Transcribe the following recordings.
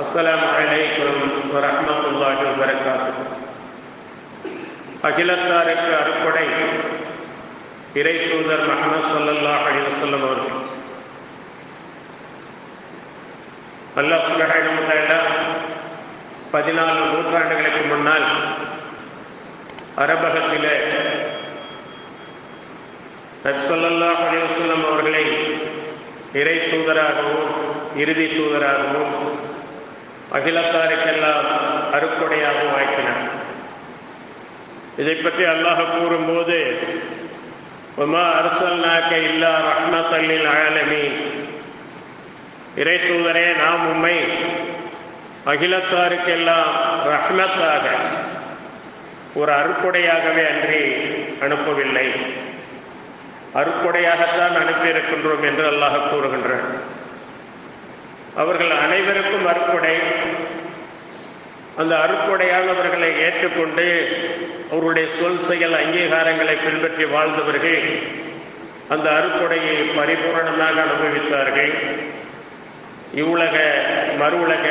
அஸ்லாம் வலைக்கம் வரமத்துல்லாஹி வரகாத்து அகிலத்தாருக்கு அறுப்படை இறை தூதர் மஹமது சல்லல்லா அலிவசல்லம் அவர்கள். அல்லாஹ் சுபஹான பதினாலு நூற்றாண்டுகளுக்கு முன்னால் அரபகத்திலே நப்சல்லா அலிவசல்லம் அவர்களை இறை தூதராகவும் இறுதி தூதராகவும் அகிலத்தாருக்கெல்லாம் அருக்குடையாக வாய்க்கினார். இதை பற்றி அல்லாஹ் கூறும்போது உமா அரசல்நாக்க இல்லா ரஹ்மத்தல்லில் ஆலமி இறை தூதரே நாம் உம்மை அகிலத்தாருக்கெல்லாம் ரஹ்மத்தாக ஒரு அறுப்புடையாகவே அன்றி அனுப்பவில்லை. அருக்குடையாகத்தான் அனுப்பியிருக்கின்றோம் என்று அல்லாஹ் கூறுகின்றான். அவர்கள் அனைவருக்கும் அறுப்புடை அந்த அறுப்புடையானவர்களை ஏற்றுக்கொண்டு அவருடைய சொல் செயல் அங்கீகாரங்களை பின்பற்றி வாழ்ந்தவர்கள் அந்த அறுப்புடையை பரிபூரணமாக அனுபவித்தார்கள். இவ்வுலக மறு உலக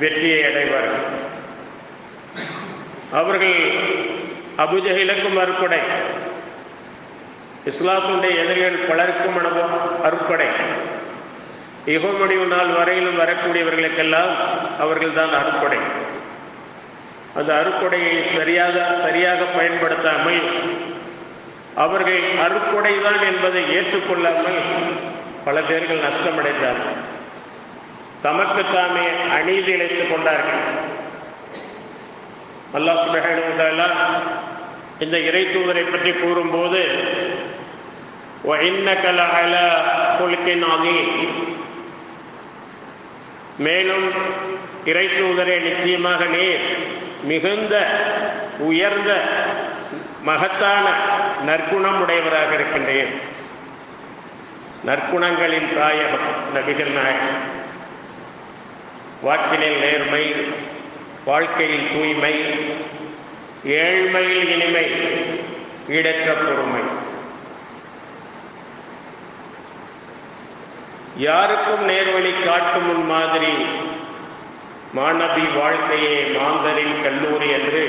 வெற்றியை அடைவார்கள். அவர்கள் அபுஜகிலுக்கும் அறுப்படை இஸ்லாத்துடைய எதிரிகள் பலருக்கும் அனுபவம் அறுப்படை யுக முடிவு நாள் வரையிலும் வரக்கூடியவர்களுக்கெல்லாம் அவர்கள் தான் அறுப்படை அந்த அறுப்படையை சரியாக சரியாக பயன்படுத்தாமல் அவர்கள் அறுப்படை தான் என்பதை ஏற்றுக்கொள்ளாமல் பல பேர்கள் நஷ்டமடைந்தார்கள். தமக்கு தாமே அநீதி இழைத்துக் கொண்டார்கள். அல்லாஹ் சுபஹானுவதாலா இந்த இறை தூதரை பற்றி கூறும்போது மேலும் இறை தூதரே நிச்சயமாக நீர் மிகுந்த உயர்ந்த மகத்தான நற்குணம் உடையவராக இருக்கின்றேன் நற்குணங்களின் தாயகம் நபிகள் நாயகம். வாக்கினில் நேர்மை வாழ்க்கையில் தூய்மை ஏழ்மையில் இனிமை ஈடற்ற பொறுமை. யாருக்கும் நேர்வழி காட்டும் முன் மாதிரி. மாணவி வாழ்க்கையே மாந்தரின் கல்லூரி என்று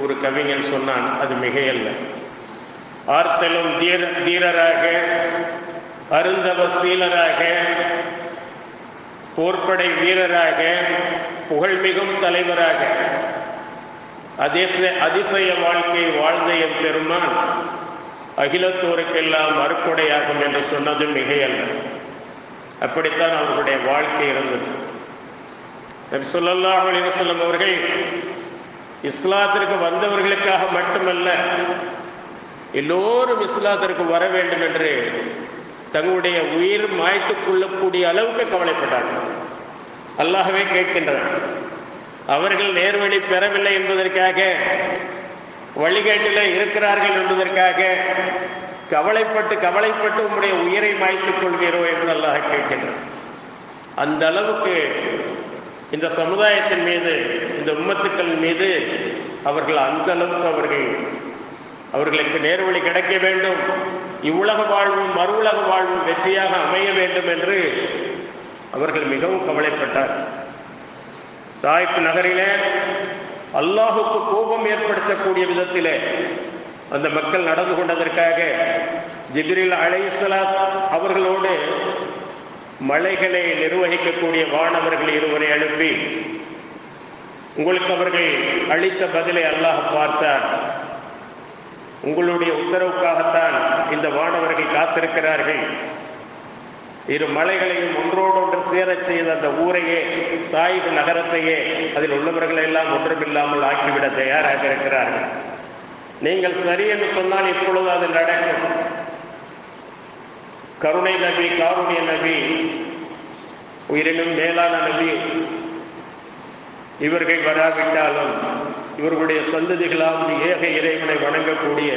ஒரு கவிஞன் சொன்னான். அது மிகையல்ல. ஆர்த்தலும் தீர தீரராக அருந்தவ சீலராக போர்ப்படை வீரராக புகழ்மிகும் தலைவராக. அதிச அதிசய வாழ்க்கை வாழ்ந்த எம் பெருமான் அகிலத்தோருக்கெல்லாம் மறுப்படையாகும் என்று சொன்னது மிகையல்ல. அப்படித்தான் அவர்களுடைய வாழ்க்கை இருந்தது. நபி சொல்லாஹ் அலிவசல்லம் அவர்கள் இஸ்லாத்திற்கு வந்தவர்களுக்காக மட்டுமல்ல எல்லோரும் இஸ்லாத்திற்கு வர வேண்டும் என்று தங்களுடைய உயிர் மாய்த்து கொள்ளக்கூடிய அளவுக்கு கவலைப்பட்டார்கள். அல்லாகவே கேட்கின்றனர் அவர்கள் நேர்வழி பெறவில்லை என்பதற்காக வழிகேட்டில் இருக்கிறார்கள் என்பதற்காக கவலைப்பட்டு கவலைப்பட்டு உம்முடைய உயிரை மாய்த்துக் கொள்வீரோ என்று அல்லாஹ் கேட்கின்றார் அந்த அளவுக்கு இந்த சமுதாயத்தின் மீது இந்த உம்மத்துக்கள் மீது அவர்கள் அந்த அளவுக்கு அவர்கள் அவர்களுக்கு நேர்வழி கிடைக்க வேண்டும். இவ்வுலக வாழ்வும் மறு உலக வாழ்வும் வெற்றியாக அமைய வேண்டும் என்று அவர்கள் மிகவும் கவலைப்பட்டார். தாய்ப்பு நகரிலே அல்லாஹுக்கு கோபம் ஏற்படுத்தக்கூடிய விதத்திலே அந்த மக்கள் நடந்து கொண்டதற்காக ஜிப்ரில் அலைசலாத் அவர்களோடு மலைகளை நிர்வகிக்கக்கூடிய வானவர்கள் இருவரை அனுப்பி உங்களுக்கு அவர்கள் அளித்த பதிலை அல்லாஹ் பார்த்தார் உங்களுடைய உத்தரவுக்காகத்தான் இந்த வானவர்கள் காத்திருக்கிறார்கள். இரு மலைகளையும் ஒன்றோடொன்று சேரச் செய்த அந்த ஊரையே தாய் நகரத்தையே அதில் உள்ளவர்கள் எல்லாம் ஒன்றுமில்லாமல் ஆக்கிவிட தயாராக இருக்கிறார்கள். நீங்கள் சரி என்று சொன்னால் இப்பொழுது அது நடக்கும். கருணை நபி காருணிய நபி உயிரினும் மேலான நபி இவர்கள் வராவிட்டாலும் இவர்களுடைய சந்ததிகளாவது ஏக இறைவனை வணங்கக்கூடிய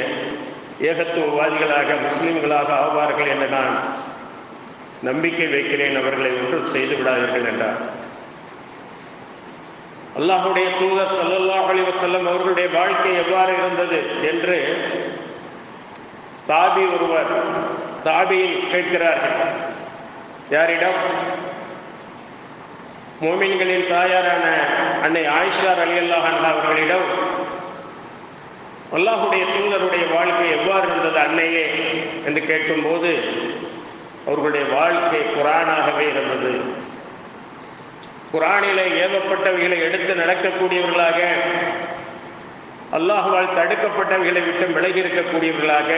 ஏகத்துவவாதிகளாக முஸ்லிம்களாக ஆவார்கள் என்று நான் நம்பிக்கை வைக்கிறேன். அவர்களை ஒன்றும் செய்து விடாதீர்கள் என்றார். அல்லாஹுடைய தூதர் சல்லல்லாஹ் அலி வசல்லம் அவர்களுடைய வாழ்க்கை எவ்வாறு இருந்தது என்று தாபி ஒருவர் தாபியில் கேட்கிறார்கள். யாரிடம்? மோமின்களின் தாயாரான அன்னை ஆயிஷா அலி அல்லாஹ் அவர்களிடம் அல்லாஹுடைய தூதருடைய வாழ்க்கை எவ்வாறு இருந்தது அன்னையே என்று கேட்கும்போது அவர்களுடைய வாழ்க்கை குரானாகவே இருந்தது. குரானிலே ஏவப்பட்டவைகளை எடுத்து நடக்கக்கூடியவர்களாக அல்லாஹுவால் தடுக்கப்பட்டவைகளை விட்டு விலகி இருக்கக்கூடியவர்களாக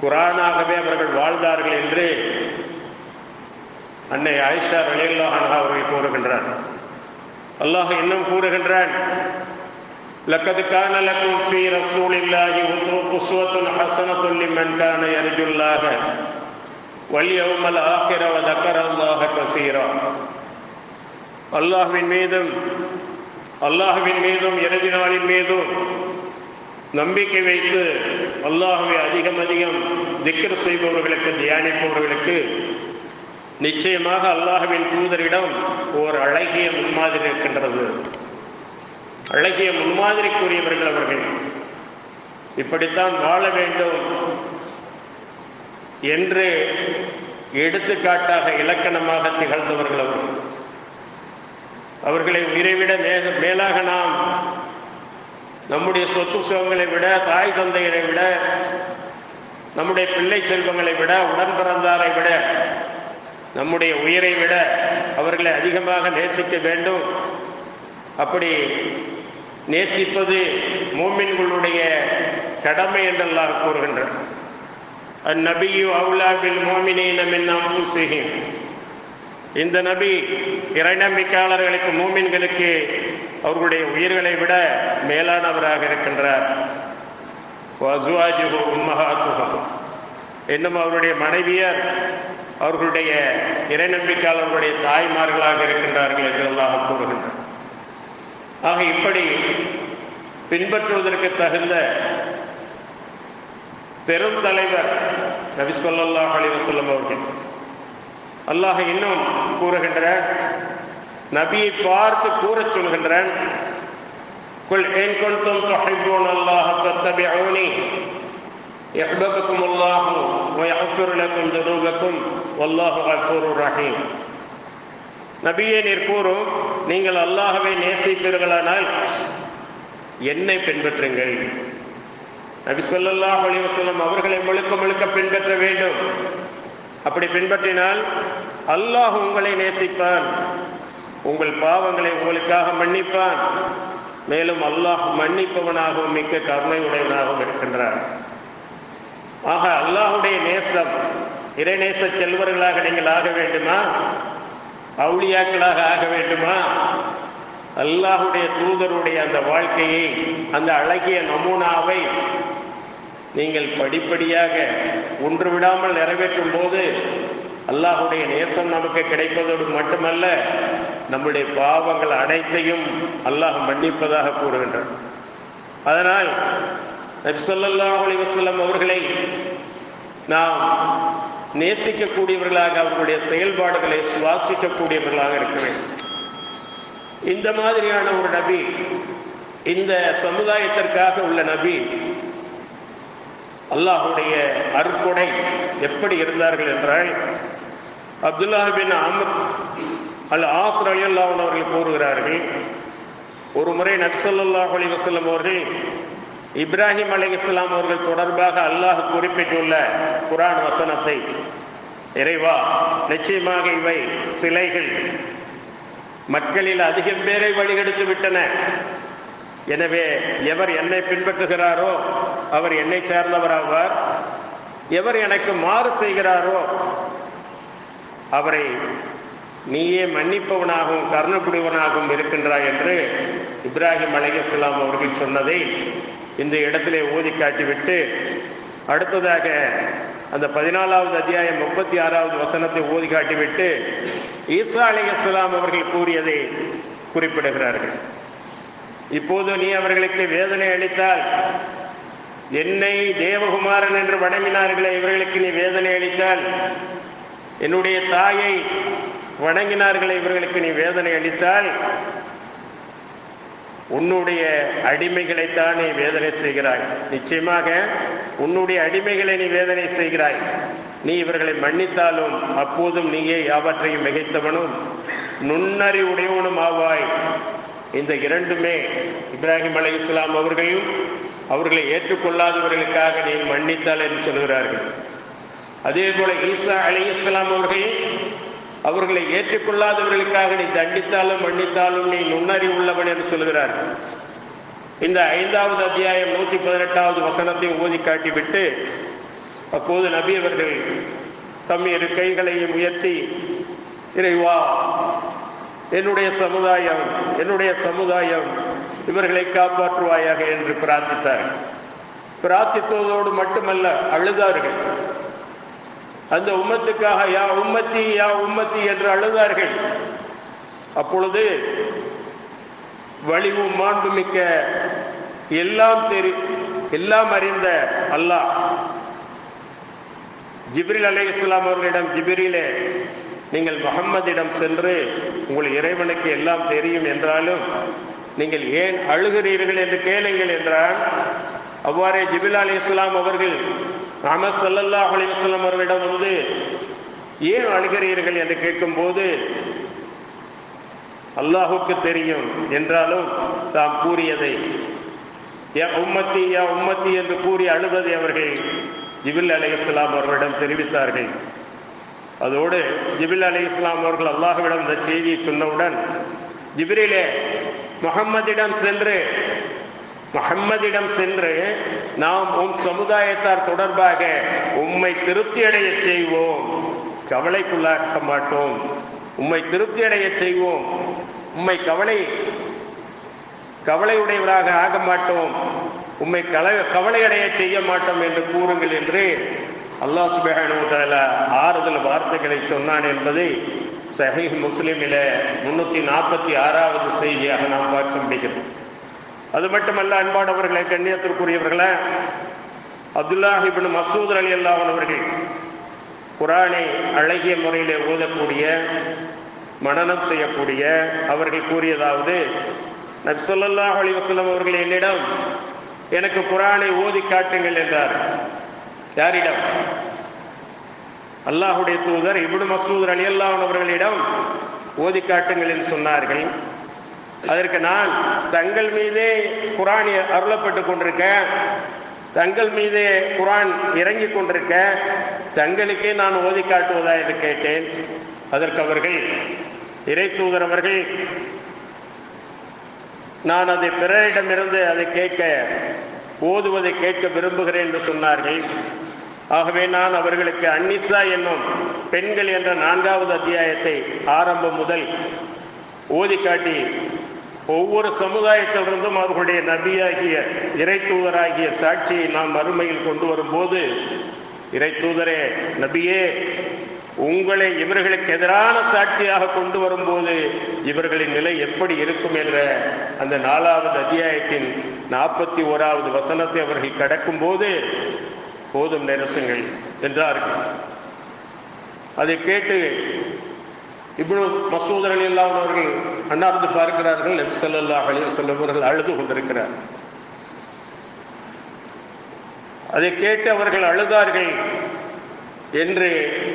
குரானாகவே அவர்கள் வாழ்ந்தார்கள் என்று அன்னை ஆயிஷா ரலியல்லாஹு அவர்கள் கூறுகின்றார் அல்லாஹ் இன்னும் கூறுகின்றான் لقد كان لكم في رسول الله أسوة حسنة لمن كان يرجو الله واليوم الآخر وذكر الله كثيرا அல்லாஹுவின் மீதும் அல்லாஹுவின் மீதும் இறுதி நாளின் மீதும் நம்பிக்கை வைத்து அல்லாஹுவை அதிகம் அதிகம் திக்கர் செய்பவர்களுக்கு தியானிப்பவர்களுக்கு நிச்சயமாக அல்லாஹுவின் தூதரிடம் ஓர் அழகிய முன்மாதிரி இருக்கின்றது. அழகிய முன்மாதிரிக்குரியவர்கள் அவர்கள். இப்படித்தான் வாழ வேண்டும் என்று எடுத்துக்காட்டாக இலக்கணமாக திகழ்ந்தவர்கள் அவர்கள். அவர்களை உயிரை விட மேக மேலாக நாம் நம்முடைய சொத்து சுகங்களை விட தாய் தந்தையரை விட நம்முடைய பிள்ளை செல்வங்களை விட உடன் பிறந்தாரை விட நம்முடைய உயிரை விட அவர்களை அதிகமாக நேசிக்க வேண்டும். அப்படி நேசிப்பது மூமின்களுடைய கடமை என்றெல்லாம் கூறுகின்றனர். அந்நபியு அவுலாபில் தமின் நாம் அம்புசிகின் இந்த நபி இறைநம்பிக்கையாளர்களுக்கு மூமின்களுக்கு அவர்களுடைய உயிர்களை விட மேலானவராக இருக்கின்றார். வசுவாஜுகு உம்மஹாத்துகும் இன்னும் அவருடைய மனைவியர் அவர்களுடைய இறைநம்பிக்கையாளர்களுடைய தாய்மார்களாக இருக்கின்றார்கள் என்று அல்லாஹ் கூறுகின்றார் ஆக இப்படி பின்பற்றுவதற்கு தகுந்த பெரும் தலைவர் நபி சொல்லாஹ் அலி வசல்லம் அவர்கள் அல்லாஹ் இன்னும் கூறுகின்றான் நபியை பார்த்து கூறச் சொல்கின்றான் قل إن كنتم تحبون الله فاتبعوني يحببكم الله ويغفر لكم ذنوبكم والله غفور رحيم நபியே நீர் கூறும் நீங்கள் அல்லாஹவை நேசிப்பீர்களானால் என்னை பின்பற்றுங்கள் நபி சொல்லாஹ் அலி வசல்லம் அவர்களை முழுக்க முழுக்க பின்பற்ற வேண்டும் அப்படி பின்பற்றினால் அல்லாஹ் உங்களை நேசிப்பான். உங்கள் பாவங்களை உங்களுக்காக மன்னிப்பான். மேலும் அல்லாஹ் மன்னிப்பவனாகவும் மிக்க கருணை உடையவனாகவும் இருக்கின்றார் ஆக அல்லாஹுடைய நேசம் இறைநேச செல்வர்களாக நீங்கள் ஆக வேண்டுமா? அவுளியாக்களாக ஆக வேண்டுமா? அல்லாஹுடைய தூதருடைய அந்த வாழ்க்கையை அந்த அழகிய நமூனாவை நீங்கள் படிப்படியாக ஒன்று விடாமல் நிறைவேற்றும் போது அல்லாஹுடைய நேசம் நமக்கு கிடைப்பதோடு மட்டுமல்ல நம்முடைய பாவங்கள் அனைத்தையும் அல்லாஹ் மன்னிப்பதாக கூறுகின்றார் அதனால் நபிசல்லாஹ் அலி அவர்களை நாம் நேசிக்கக்கூடியவர்களாக அவர்களுடைய செயல்பாடுகளை சுவாசிக்கக்கூடியவர்களாக இருக்க வேண்டும். இந்த மாதிரியான ஒரு நபி இந்த சமுதாயத்திற்காக உள்ள நபி அல்லாஹுடைய அருட்கொடை எப்படி இருந்தார்கள் என்றால் அப்துல்லா பின் அல் ஆசர் அலி அல்லாஹன் அவர்கள் கூறுகிறார்கள் ஒரு முறை நக்சல்லாஹ் அலி வசல்லம் அவர்கள் இப்ராஹிம் அலி இஸ்லாம் அவர்கள் தொடர்பாக அல்லாஹ் குறிப்பிட்டுள்ள குரான் வசனத்தை இறைவா நிச்சயமாக இவை சிலைகள் மக்களில் அதிகம் பேரை வழிகெடுத்து விட்டன. எனவே எவர் என்னை பின்பற்றுகிறாரோ அவர் என்னை சேர்ந்தவராவார். எவர் எனக்கு மாறு செய்கிறாரோ அவரை நீயே மன்னிப்பவனாகவும் கருணப்புடிவனாகவும் இருக்கின்றாய் என்று இப்ராஹிம் அலையாம் அவர்கள் சொன்னதை இந்த இடத்திலே ஓதி காட்டிவிட்டு அடுத்ததாக அந்த பதினாலாவது அத்தியாயம் முப்பத்தி ஆறாவது வசனத்தை ஓதி காட்டிவிட்டு ஈசா அலிகலாம் அவர்கள் கூறியதை குறிப்பிடுகிறார்கள். இப்போது நீ அவர்களுக்கு வேதனை அளித்தால் என்னை தேவகுமாரன் என்று வணங்கினார்களே இவர்களுக்கு நீ வேதனை அளித்தால் என்னுடைய தாயை வணங்கினார்களே இவர்களுக்கு நீ வேதனை அளித்தால் உன்னுடைய அடிமைகளைத்தான் நீ வேதனை செய்கிறாய். நிச்சயமாக உன்னுடைய அடிமைகளை நீ வேதனை செய்கிறாய். நீ இவர்களை மன்னித்தாலும் அப்போதும் நீயே யாவற்றையும் மிகைத்தவனும் நுண்ணறிவுடையவனும் ஆவாய் இந்த இரண்டுமே இப்ராஹிம் அலி இஸ்லாம் அவர்களையும் அவர்களை ஏற்றுக்கொள்ளாதவர்களுக்காக நீ மன்னித்தால் என்று சொல்கிறார்கள். அதே போல ஈசா அலி இஸ்லாம் அவர்கள் அவர்களை ஏற்றுக்கொள்ளாதவர்களுக்காக நீ தண்டித்தாலும் மன்னித்தாலும் நீ நுண்ணறிவு உள்ளவன் என்று சொல்கிறார்கள். இந்த ஐந்தாவது அத்தியாயம் நூற்றி பதினெட்டாவது வசனத்தை ஓதி காட்டிவிட்டு அப்போது நபி அவர்கள் தம் இரு கைகளையும் உயர்த்தி இறைவா என்னுடைய சமுதாயம் என்னுடைய சமுதாயம் இவர்களை காப்பாற்றுவாயாக என்று பிரார்த்தித்தார்கள் பிரார்த்தித்ததோடு மட்டுமல்ல அழுதார்கள். அந்த உம்மத்துக்காக யா உம்மத்தி யா உம்மத்தி என்று அழுதார்கள். அப்பொழுது வலிவும் மாண்புமிக்க எல்லாம் தெரி எல்லாம் அறிந்த அல்லாஹ் ஜிப்ரில் அலை இஸ்லாம் அவர்களிடம் ஜிப்ரிலே நீங்கள் முகம்மதிடம் சென்று உங்கள் இறைவனுக்கு எல்லாம் தெரியும் என்றாலும் நீங்கள் ஏன் அழுகிறீர்கள் என்று கேளுங்கள் என்றால் அவ்வாறே ஜிபில் அலி இஸ்லாம் அவர்கள் அஹமத் சல்லல்லா அலி இஸ்லாம் அவர்களிடம் வந்து ஏன் அழுகிறீர்கள் என்று கேட்கும்போது அல்லாஹுக்கு தெரியும் என்றாலும் தாம் கூறியதை யா உம்மத்தி யா உம்மத்தி என்று கூறி அழுததை அவர்கள் ஜிபில் அலி இஸ்லாம் அவர்களிடம் தெரிவித்தார்கள். அதோடு ஜிபில் அலி இஸ்லாம் அவர்கள் அல்லாஹுவிடம் இந்த செய்தியை சொன்னவுடன் ஜிபிரிலே முகம்மதிடம் சென்று முகம்மதிடம் சென்று நாம் உம் சமுதாயத்தார் தொடர்பாக உம்மை திருப்தி அடைய செய்வோம். கவலைக்குள்ளாக்க மாட்டோம். உம்மை திருப்தி அடைய செய்வோம். உம்மை கவலை கவலையுடையவராக ஆக மாட்டோம். உம்மை கலை கவலை அடைய செய்ய மாட்டோம் என்று கூறுங்கள் என்று அல்லாஹ் சுபஹானுவதால ஆறுதல் வார்த்தைகளை சொன்னான் என்பதை சஹி முஸ்லிமில முன்னூற்றி நாற்பத்தி ஆறாவது செய்தியாக நாம் பார்க்க முடிகிறது. அது மட்டுமல்ல அன்பானவர்களை கண்ணியத்திற்குரியவர்களே அப்துல்லாஹிபின் மசூத் அலி அல்லாவன் அவர்கள் குரானை அழகிய முறையிலே ஓதக்கூடிய மனனம் செய்யக்கூடிய அவர்கள் கூறியதாவது நபி அலி வசலம் அவர்கள் என்னிடம் எனக்கு குரானை ஓதி காட்டுங்கள் என்றார். யாரிடம்? அல்லாஹுடைய தூதர் இப்னு மசூத் அலி அல்லாஹன் அவர்களிடம் ஓதி காட்டுங்கள் என்று சொன்னார்கள். அதற்கு நான் தங்கள் மீதே குரான் அருளப்பட்டு கொண்டிருக்க தங்கள் மீதே குரான் இறங்கி கொண்டிருக்க தங்களுக்கே நான் ஓதி காட்டுவதா என்று கேட்டேன். அதற்கு அவர்கள் இறை தூதர் அவர்கள் நான் அதை பிறரிடமிருந்து அதை கேட்க ஓதுவதை கேட்க விரும்புகிறேன் என்று சொன்னார்கள். ஆகவே நான் அவர்களுக்கு அன்னிசா என்னும் பெண்கள் என்ற நான்காவது அத்தியாயத்தை ஆரம்பம் முதல் ஓதி காட்டி ஒவ்வொரு சமுதாயத்திலிருந்தும் அவர்களுடைய நபியாகிய இறை தூதராகிய சாட்சியை நாம் மறுமையில் கொண்டு வரும்போது இறை தூதரே நபியே உங்களை இவர்களுக்கு எதிரான சாட்சியாக கொண்டு வரும்போது இவர்களின் நிலை எப்படி இருக்கும் என்ற அந்த நாலாவது அத்தியாயத்தின் நாற்பத்தி ஓராவது வசனத்தை அவர்கள் கடக்கும் போது போதும் நிரசுங்கள் என்றார்கள். அதை கேட்டு இப்னு மசூத் அலி அல்லாஹ் அவர்கள் பார்க்கிறார்கள். நபி ஸல்லல்லாஹு செல்லவர்கள் அழுது கொண்டிருக்கிறார். அதை கேட்டு அவர்கள் அழுதார்கள் என்று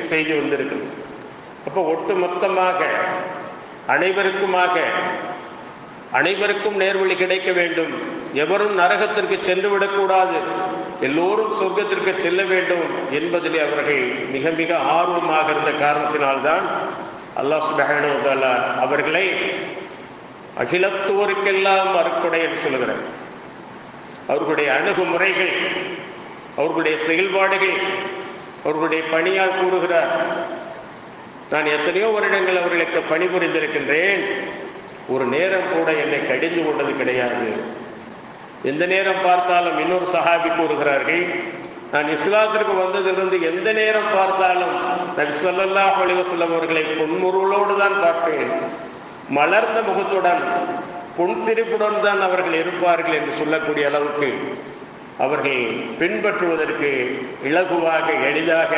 செய்தி வந்திருக்கிறது. அப்போ ஒட்டு மொத்தமாக அனைவருக்குமாக அனைவருக்கும் நேர்வழி கிடைக்க வேண்டும். எவரும் நரகத்திற்கு சென்று விடக்கூடாது. எல்லோரும் சொர்க்கத்திற்கு செல்ல வேண்டும் என்பதிலே அவர்கள் மிக மிக ஆர்வமாக இருந்த காரணத்தினால்தான் அல்லாஹ் சுபஹானு அவர்களை அகிலத்தோருக்கெல்லாம் அருக்குடை என்று சொல்லுகிறார். அவர்களுடைய அணுகுமுறைகள் அவர்களுடைய செயல்பாடுகள் அவர்களுடைய பணியால் கூறுகிறார். நான் எத்தனையோ வருடங்கள் அவர்களுக்கு பணிபுரிந்திருக்கின்றேன். ஒரு நேரம் கூட என்னை கடிந்து கொண்டது கிடையாது. எந்த நேரம் பார்த்தாலும் இன்னொரு சஹாபி கூறுகிறார்கள் நான் இஸ்லாத்திற்கு வந்ததிலிருந்து எந்த நேரம் பார்த்தாலும் நபி ஸல்லல்லாஹு அலைஹி அவர்களை பொன்முருளோடு தான் பார்ப்பேன். மலர்ந்த முகத்துடன் புன்சிரிப்புடன் தான் அவர்கள் இருப்பார்கள் என்று சொல்லக்கூடிய அளவுக்கு அவர்கள் பின்பற்றுவதற்கு இலகுவாக எளிதாக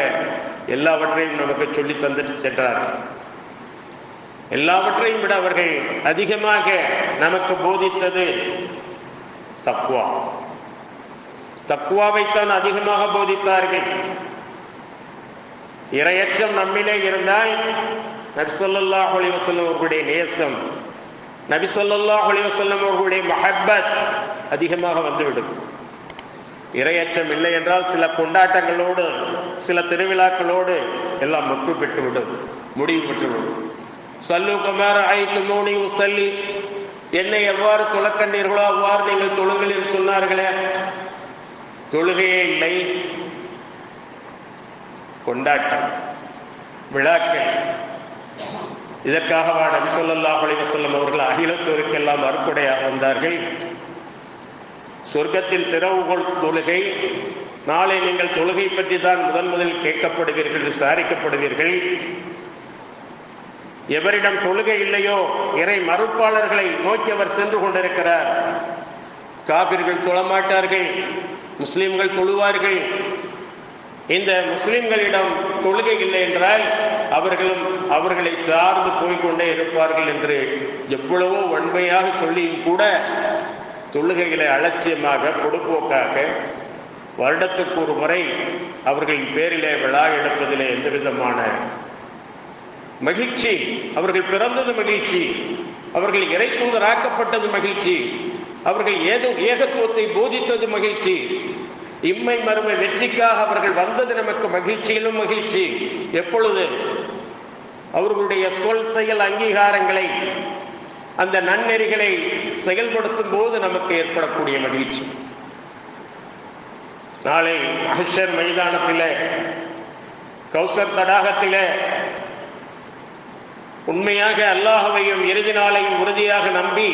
எல்லாவற்றையும் நமக்கு சொல்லி தந்துட்டு சென்றார்கள். எல்லாவற்றையும் விட அவர்கள் அதிகமாக நமக்கு போதித்தது தக்குவா தக்குவாவைத்தான் அதிகமாக போதித்தார்கள். இரையற்றம் நம்மிலே இருந்தால் நபிசல்லா அலிவசல்லம் அவர்களுடைய நேசம் நபிசல்லா அலிவசல்லம் அவர்களுடைய மஹப்பத் அதிகமாக வந்துவிடும். இரையச்சம் இல்லை என்றால் சில கொண்டாட்டங்களோடு சில திருவிழாக்களோடு எல்லாம் முற்று பெற்றுவிடும் முடிவு பெற்றுவிடும். சல்லு குமார் ஐத்து மூணி உசல்லி. என்னை எவ்வாறு துளக்கண்டீர்களோ அவ்வாறு நீங்கள் தொழுங்கள் என்று சொன்னார்களே. தொழுகையே இல்லை. கொண்டாட்டம் விழாக்கள். இதற்காகவா நபி ஸல்லல்லாஹு அலிவசல்லம் அவர்கள் அகிலத்தோருக்கெல்லாம் அறுப்புடையாக வந்தார்கள். சொர்க்கத்தின் திறவுகோள் தொழுகை. நாளை நீங்கள் தொழுகை பற்றி தான் முதன் முதலில் கேட்கப்படுவீர்கள் விசாரிக்கப்படுவீர்கள். எவரிடம் தொழுகை இல்லையோ இறை மறுப்பாளர்களை நோக்கி அவர் சென்று கொண்டிருக்கிறார். காபிர்கள் தொழமாட்டார்கள் முஸ்லிம்கள் தொழுவார்கள். இந்த முஸ்லிம்களிடம் தொழுகை இல்லை என்றால் அவர்களும் அவர்களை சார்ந்து போய்கொண்டே இருப்பார்கள் என்று எவ்வளவோ வன்மையாக சொல்லியும் கூட தொழுகைகளை அலட்சியமாக பொடுப்போக்காக வருடத்துக்கு ஒரு முறை அவர்களின் பேரிலே விழா எடுப்பதிலே எந்த விதமான மகிழ்ச்சி. அவர்கள் பிறந்தது மகிழ்ச்சி. அவர்கள் இறை தூதராக்கப்பட்டது மகிழ்ச்சி. அவர்கள் ஏதோ ஏகத்துவத்தை போதித்தது மகிழ்ச்சி. இம்மை மறுமை வெற்றிக்காக அவர்கள் வந்தது நமக்கு மகிழ்ச்சியிலும் மகிழ்ச்சி. எப்பொழுது? அவர்களுடைய சொல் செயல் அங்கீகாரங்களை அந்த நன்னெறிகளை செயல்படுத்தும் போது நமக்கு ஏற்படக்கூடிய மகிழ்ச்சி. நாளை மகிஷர் மைதானத்தில் கௌசர் தடாகத்திலே உண்மையாக அல்லாஹவையும் இறுதி நாளையும் உறுதியாக நம்பி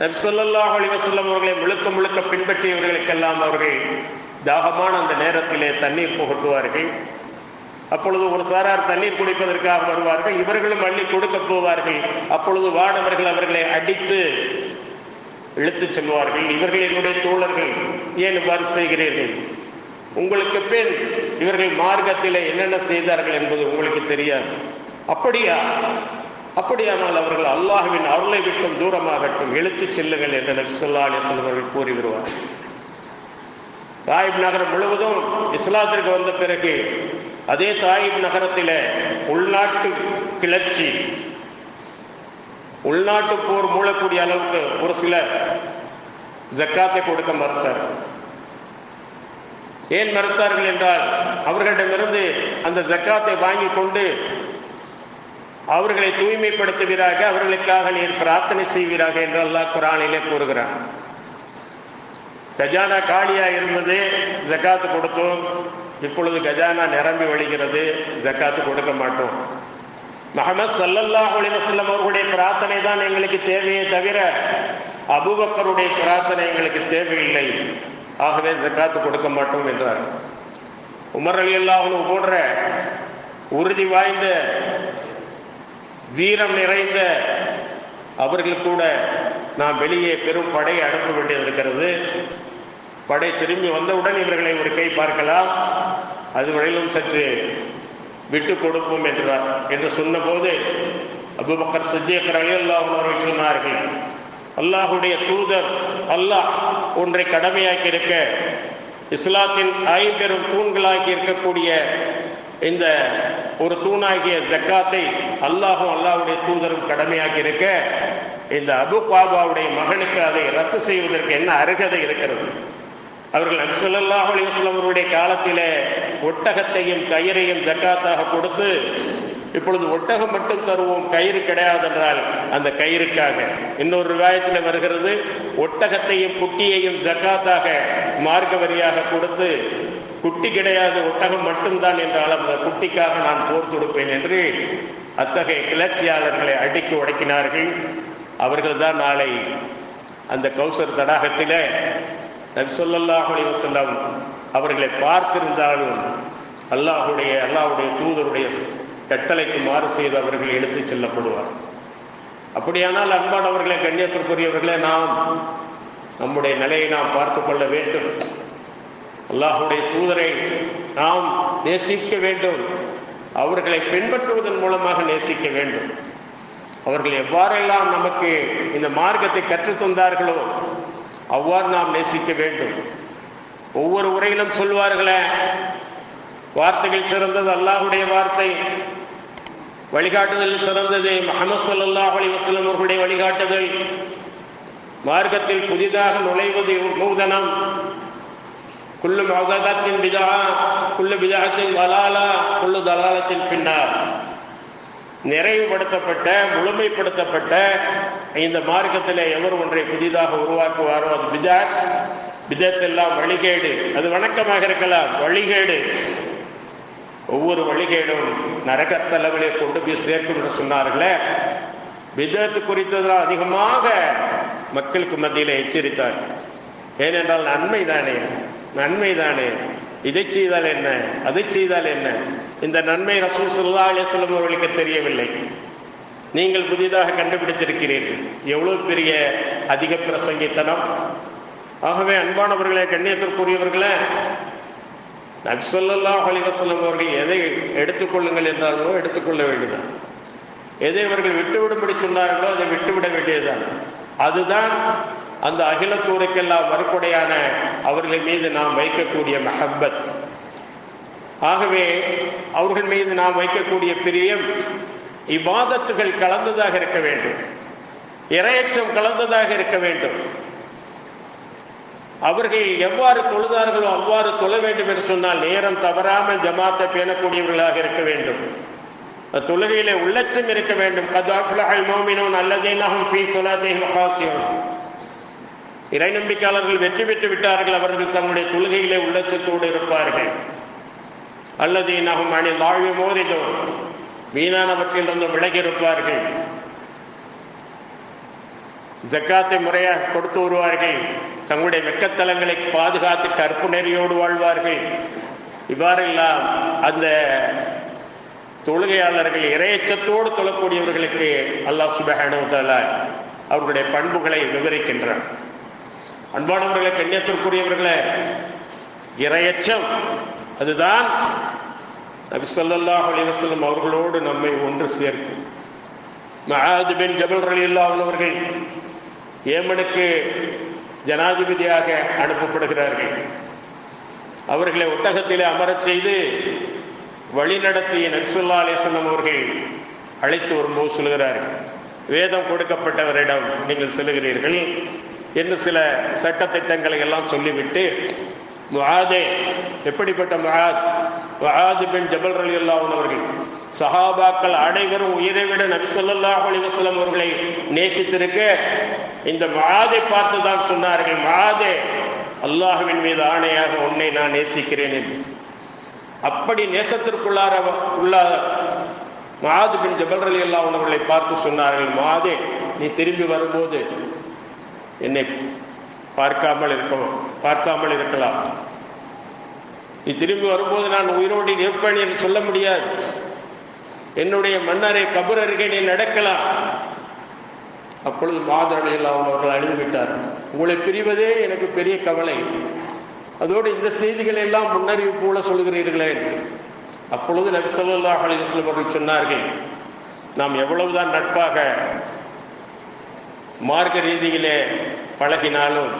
நபிசல்லாஹ் அலிவசல்லம் அவர்களை முழுக்க முழுக்க பின்பற்றியவர்களுக்கெல்லாம் அவர்கள் தாகமான அந்த நேரத்திலே தண்ணீர் புகட்டுவார்கள். அப்பொழுது ஒரு சாரார் தண்ணீர் குடிப்பதற்காக வருவார்கள். இவர்களும் அள்ளி கொடுக்க போவார்கள். அப்பொழுது வானவர்கள் அவர்களை அடித்து இழுத்துச் செல்வார்கள். இவர்கள் என்னுடைய தோழர்கள் ஏன் இவ்வாறு செய்கிறீர்கள்? உங்களுக்கு பின் இவர்கள் மார்க்கத்திலே என்னென்ன செய்தார்கள் என்பது உங்களுக்கு தெரியாது. அப்படியா? அப்படியானால் அவர்கள் அல்லாஹுவின் அருளை விட்டும் தூரமாகட்டும் இழுத்துச் செல்லுங்கள் என்று நபி சொல்லா அலிஸ்வர்கள் கூறி வருவார் தாயிப் நகரம் முழுவதும் இஸ்லாத்திற்கு வந்த பிறகு அதே தாயிப் நகரத்திலே உள்நாட்டு கிளர்ச்சி உள்நாட்டு போர் மூழக்கூடிய அளவுக்கு ஒரு சிலர் ஜக்காத்தை கொடுக்க மறுத்தார். ஏன் மறுத்தார்கள் என்றால் அவர்களிடமிருந்து அந்த ஜக்காத்தை வாங்கி கொண்டு அவர்களை தூய்மைப்படுத்துவீராக அவர்களுக்காக நீர் பிரார்த்தனை செய்வீராக என்று அல்லாஹ் குரானிலே கூறுகிறான். கஜானா காலியா இருந்தது ஜக்காத்து கொடுத்தோம். இப்பொழுது கஜானா நிரம்பி வழிகிறது ஜக்காத்து கொடுக்க மாட்டோம். மஹமத் சல்லல்லாஹ் அலிவசல்லம் அவர்களுடைய பிரார்த்தனை தான் எங்களுக்கு தேவையே தவிர அபுபக்கருடைய பிரார்த்தனை எங்களுக்கு தேவையில்லை. ஆகவே ஜக்காத்து கொடுக்க மாட்டோம் என்றார். உமர் அலி அல்லாஹனு போன்ற உறுதி வாய்ந்த வீரம் நிறைந்த அவர்கள் கூட நாம் வெளியே பெரும் படையை அனுப்ப வேண்டியது இருக்கிறது. படை திரும்பி வந்தவுடன் இவர்களை ஒரு கை பார்க்கலாம். அதுவரையிலும் சற்று விட்டு கொடுப்போம் என்றார். என்று சொன்னபோது அபுபக்கர் சித்தியக்கர் அலி அல்லாஹ் அவர்கள் சொன்னார்கள் அல்லாஹுடைய தூதர் அல்லாஹ் ஒன்றை கடமையாக்கி இருக்க இஸ்லாத்தின் ஐம்பெரும் தூண்களாகி இருக்கக்கூடிய இந்த ஒரு தூணாகிய ஜக்காத்தை அல்லாஹும் அல்லாஹுடைய தூதரும் கடமையாக்கி இருக்க இந்த அபு பாபாவுடைய மகனுக்கு அதை ரத்து செய்வதற்கு என்ன அருகதை இருக்கிறது? அவர்கள் நபிசல்லாஹ் அலிவஸ்லம் அவருடைய காலத்திலே ஒட்டகத்தையும் கயிறையும் ஜக்காத்தாக கொடுத்து இப்பொழுது ஒட்டகம் மட்டும் தருவோம் கயிறு கிடையாது என்றால் அந்த கயிறுக்காக. இன்னொரு விவாயத்தில் வருகிறது ஒட்டகத்தையும் குட்டியையும் ஜக்காத்தாக மார்க்க வரியாக கொடுத்து குட்டி கிடையாது ஒட்டகம் மட்டும்தான் என்றாலும் அந்த குட்டிக்காக நான் போர் கொடுப்பேன் என்று அத்தகைய கிளர்ச்சியாளர்களை அடுக்கி உடைக்கினார்கள். அவர்கள்தான் நாளை அந்த கௌசர் தடாகத்தில் நபிசல்லாஹ் அலி அவர்களை பார்த்திருந்தாலும் அல்லாஹுடைய அல்லாஹுடைய தூதருடைய கட்டளைக்கு மாறு செய்து அவர்கள் எடுத்துச் செல்லப்படுவார். அப்படியானால் அன்பானவர்களே கண்ணியத்திற்குரியவர்களே நாம் நம்முடைய நிலையை நாம் பார்த்து கொள்ள வேண்டும். அல்லாஹுடைய தூதரை நாம் நேசிக்க வேண்டும். அவர்களை பின்பற்றுவதன் மூலமாக நேசிக்க வேண்டும். அவர்கள் எவ்வாறெல்லாம் நமக்கு இந்த மார்க்கத்தை கற்றுத்தந்தார்களோ அவ்வாறு நாம் நேசிக்க வேண்டும். ஒவ்வொரு உரையிலும் சொல்வார்களே வார்த்தைகள் சிறந்தது அல்லாஹுடைய வார்த்தை. வழிகாட்டுதல் சிறந்தது. முகமது ஸல்லல்லாஹு அலைஹி அவர்களுடைய வழிகாட்டுதல். மார்க்கத்தில் புதிதாக நுழைவது நூதனம். குல்லு மௌகதத்தின் பிதா குள்ளு பிதாத்தின் வலாலா குள்ளு தலாலத்தின் பின்னார். நிறைவுபடுத்தப்பட்ட முழுமைப்படுத்தப்பட்ட இந்த மார்க்கத்தில் எவர் ஒன்றை புதிதாக உருவாக்குவாரோ? அது பிதாத். பிதத்தெல்லாம் வழிகேடு. அது வணக்கமாக இருக்கலாம். வழிகேடு. ஒவ்வொரு வழிகேடும் நரகத்தளவிலே கொண்டு போய் சேர்க்கும் என்று சொன்னார்களே. விதத்து குறித்ததெல்லாம் அதிகமாக மக்களுக்கு மத்தியில் எச்சரித்தார். ஏனென்றால் நன்மை தானே? நன்மை தானே? இதை செய்தால் என்ன? அதை செய்தால் என்ன? இந்த நன்மை ரசூல் சுல்லா அலிஸ்லம் அவர்களுக்கு தெரியவில்லை. நீங்கள் புதிதாக கண்டுபிடித்திருக்கிறீர்கள். எவ்வளவு பெரிய அதிக பிரசங்கித்தனம். ஆகவே அன்பானவர்களே கண்ணியத்திற்குரியவர்களே நக்சல்லா அலிவசல்லம் அவர்கள் எதை எடுத்துக்கொள்ளுங்கள் என்றார்களோ எடுத்துக்கொள்ள வேண்டியதான் எதை அவர்கள் விட்டுவிடும்படி சொன்னார்களோ அதை விட்டுவிட வேண்டியதுதான். அதுதான் அந்த அகிலத்தூருக்கெல்லாம் மறுப்படையான அவர்கள் மீது நாம் வைக்கக்கூடிய மஹப்பத். ஆகவே அவர்கள் மீது நாம் வைக்கக்கூடிய பிரியம் இவ்வாதத்துகள் கலந்ததாக இருக்க வேண்டும். இரையச்சம் கலந்ததாக இருக்க வேண்டும். அவர்கள் எவ்வாறு தொழுதார்களோ அவ்வாறு தொழ வேண்டும் என்று சொன்னால் நேரம் தவறாமல் ஜமாத்தை பேணக்கூடியவர்களாக இருக்க வேண்டும். தொழுகையிலே உள்ளச்சம் இருக்க வேண்டும். இறை நம்பிக்கையாளர்கள் வெற்றி பெற்று விட்டார்கள். அவர்கள் தங்களுடைய தொழுகையிலே உள்ளச்சத்தோடு இருப்பார்கள். அல்லது நகம் அணி வாழ்வு மோரிதோ வீணானவற்றிலிருந்து விலகி இருப்பார்கள். ஜக்காத்தை முறையாக கொடுத்து வருவார்கள் தங்களுடைய வெக்கத்தலங்களை பாதுகாத்து கற்பு நெறியோடு வாழ்வார்கள். இவ்வாறெல்லாம் அந்த தொழுகையாளர்கள் இரையச்சத்தோடு தொழக்கூடியவர்களுக்கு அல்லாஹ் சுபஹானுவதால அவர்களுடைய பண்புகளை விவரிக்கின்றார் அன்பானவர்களை கண்ணியத்திற்குரியவர்களே இரையச்சம் அதுதான் நபி ஸல்லல்லாஹு அலிவசலம் அவர்களோடு நம்மை ஒன்று சேர்க்கும். மஆத் பின் ஜபல் ரலியல்லாஹு அவர்கள் ஏமனுக்கு ஜனாதிபதியாக அனுப்பப்படுகிறார்கள். அவர்களை ஒட்டகத்திலே அமரச் செய்து வழிநடத்திய நக்சுல்லா அலிஸ்லாம் அவர்கள் அழைத்து வரும்போது சொல்கிறார்கள் வேதம் கொடுக்கப்பட்டவரிடம் நீங்கள் செல்கிறீர்கள் என்று சில சட்டத்திட்டங்களை எல்லாம் சொல்லிவிட்டு முகாதே எப்படிப்பட்ட முகாத் வஹாது பின் ஜபல் ரலி அவர்கள் சஹாபாக்கள் அனைவரும் உயிரை விட நபிசல்லாஹ் அலிவசலம் அவர்களை நேசித்திருக்க இந்த மாதை பார்த்து தான் சொன்னார்கள். மாதே அல்லாஹுவின் மீது ஆணையாக உன்னை நான் நேசிக்கிறேன் என்று. அப்படி நேசத்திற்குள்ளார உள்ள மாது பின் ஜபல் அலி அல்லா அவர்களை பார்த்து சொன்னார்கள் மாதே நீ திரும்பி வரும்போது என்னை பார்க்காமல் இருக்கவும் பார்க்காமல் இருக்கலாம். நீ திரும்பி வரும்போது நான் உயிரோடு இருப்பேன் என்று சொல்ல முடியாது. என்னுடைய மன்னரை கபர் அருகே நீ நடக்கலாம். அப்பொழுது மாதர் அவர்கள் அழுதுவிட்டார். உங்களை பிரிவதே எனக்கு பெரிய கவலை. அதோடு இந்த செய்திகளை எல்லாம் முன்னறிவிப்பு போல சொல்கிறீர்களே என்று. அப்பொழுது நபி அலிஸ்லம் அவர்கள் சொன்னார்கள் நாம் எவ்வளவுதான் நட்பாக மார்க்க ரீதியிலே பழகினாலும்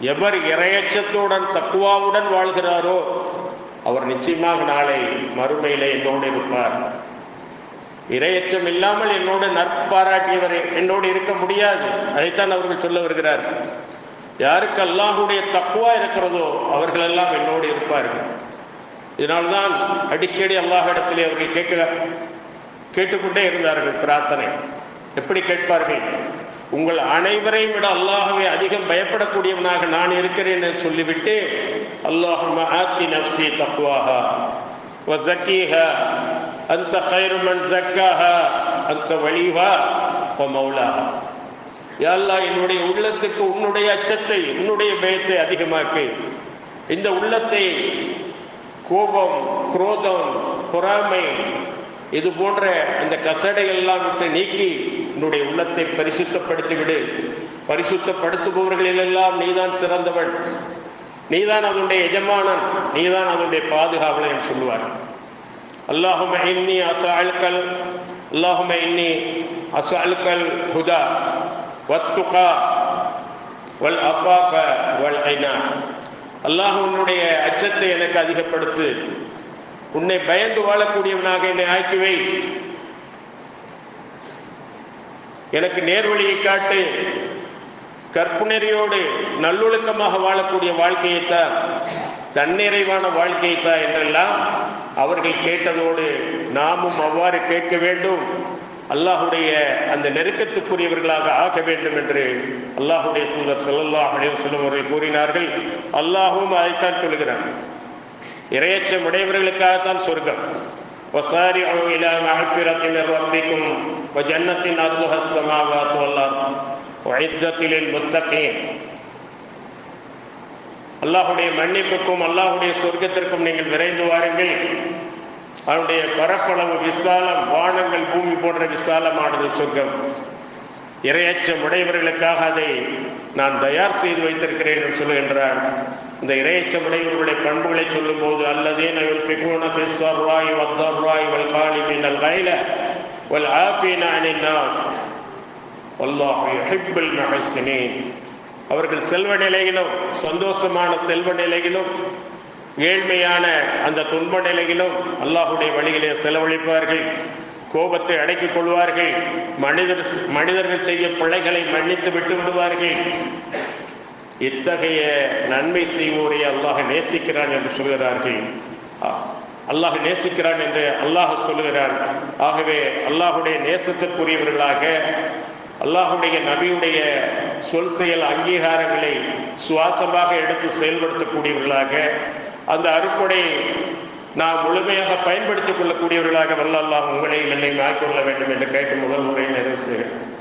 எவர் இரையச்சத்துடன் தக்குவாவுடன் வாழ்கிறாரோ அவர் நிச்சயமாக நாளை மறுமையிலே என்னோடு இருப்பார். இரையச்சம் இல்லாமல் என்னோடு நற்பாராட்டியவர் என்னோடு இருக்க முடியாது. அதைத்தான் அவர்கள் சொல்ல வருகிறார். யாருக்கு அல்லாஹுடைய தக்குவா இருக்கிறதோ அவர்கள் எல்லாம் என்னோடு இருப்பார்கள். இதனால்தான் அடிக்கடி அல்லாஹிடத்திலே அவர்கள் கேட்க கேட்டுக்கொண்டே இருந்தார்கள் பிரார்த்தனை. எப்படி கேட்பார்கள்? உங்கள் அனைவரையும் விட அல்லாஹவே அதிகம் பயப்படக்கூடியவனாக நான் இருக்கிறேன் என்று சொல்லிவிட்டு அல்லாஹும் ஆத்தி நப்சி தக்குவாஹா வசக்கீஹா அந்த ஹைருமன் ஜக்காஹா அந்த வழிவா மௌலாஹா. யாழ்லா என்னுடைய உள்ளத்துக்கு உன்னுடைய அச்சத்தை உன்னுடைய பயத்தை அதிகமாக்கு. இந்த உள்ளத்தை கோபம் குரோதம் பொறாமை இது போன்ற அந்த கசடை எல்லாம் விட்டு நீக்கி உன்னுடைய உள்ளத்தை பரிசுத்தப்படுத்திவிடு. பரிசுத்தப்படுத்துபவர்களில் பரிசுத்தப்படுத்துபவர்களிலெல்லாம் நீதான் சிறந்தவன். நீதான் அதனுடைய எஜமானன். நீதான் அதனுடைய பாதுகாவலன் என்று சொல்லுவார். அல்லாஹும இன்னி அசால்கல் அல்லாஹும இன்னி அசால்கல் ஹுதா வத்துகா வல் அப்பாக வல் ஐனா. அல்லாஹ் உன்னுடைய அச்சத்தை எனக்கு அதிகப்படுத்து. உன்னை பயந்து வாழக்கூடியவனாக என்னை ஆக்கிவை எனக்கு நேர்வழியை காட்டு. கற்புணரியோடு நல்லொழுக்கமாக வாழக்கூடிய வாழ்க்கையைத்தான் தன்னிறைவான வாழ்க்கையைத்தான் என்றெல்லாம் அவர்கள் கேட்டதோடு நாமும் அவ்வாறு கேட்க வேண்டும். அல்லாஹுடைய அந்த நெருக்கத்துக்குரியவர்களாக ஆக வேண்டும் என்று அல்லாஹுடைய தூதர் செல்லல்லாஹ் அலைஹி அவர்கள் கூறினார்கள். அல்லாஹும் அதைத்தான் சொல்கிறான் இரையச்சம் உடையவர்களுக்காகத்தான் சொர்க்கம். وسارعوا إلى مغفرة من ربكم وجنة أرضها السماوات والأرض وعدة للمتقين அல்லாஹுடைய மன்னிப்புக்கும் அல்லாஹுடைய சொர்க்கத்திற்கும் நீங்கள் விரைந்து வாருங்கள் அவனுடைய பரப்பளவு விசாலம் வானங்கள் பூமி போன்ற விசாலமானது சொர்க்கம் இரையச்சம் உடையவர்களுக்காக அதை நான் தயார் செய்து வைத்திருக்கிறேன் என்று சொல்லுகின்றார். இந்த இரையச்சம் உடையவர்களுடைய பண்புகளை சொல்லும் போது அல்லதீன யுல்ஃபிகூன ஃபிஸ்ஸர்ராய் வத்தர்ராய் வல் காலிமினல் கைல வல் ஆஃபீன அனின் நாஸ். வல்லாஹு யுஹிப்புல் அவர்கள் செல்வ நிலையிலும் சந்தோஷமான செல்வ நிலையிலும் ஏழ்மையான அந்த துன்ப நிலையிலும் அல்லாஹுடைய வழியிலே செலவழிப்பார்கள். கோபத்தை அடக்கிக் கொள்வார்கள். மனிதர் மனிதர்கள் செய்ய பிள்ளைகளை மன்னித்து விட்டு விடுவார்கள். இத்தகைய நன்மை செய்வோரை அல்லாஹ் நேசிக்கிறான் என்று சொல்கிறார்கள். அல்லாஹ் நேசிக்கிறான் என்று அல்லாஹ் சொல்லுகிறான் ஆகவே அல்லாஹுடைய நேசத்திற்குரியவர்களாக அல்லாஹுடைய நபியுடைய சொல் செயல் அங்கீகாரங்களை சுவாசமாக எடுத்து செயல்படுத்தக்கூடியவர்களாக அந்த அறுப்படை நாம் முழுமையாக பயன்படுத்திக் கொள்ளக்கூடியவர்களாக வல்லல்லாம் உங்களையும் உங்களை என்னை வேண்டும் என்று கேட்டு முதல் முறையில் நிறைவு செய்கிறேன்.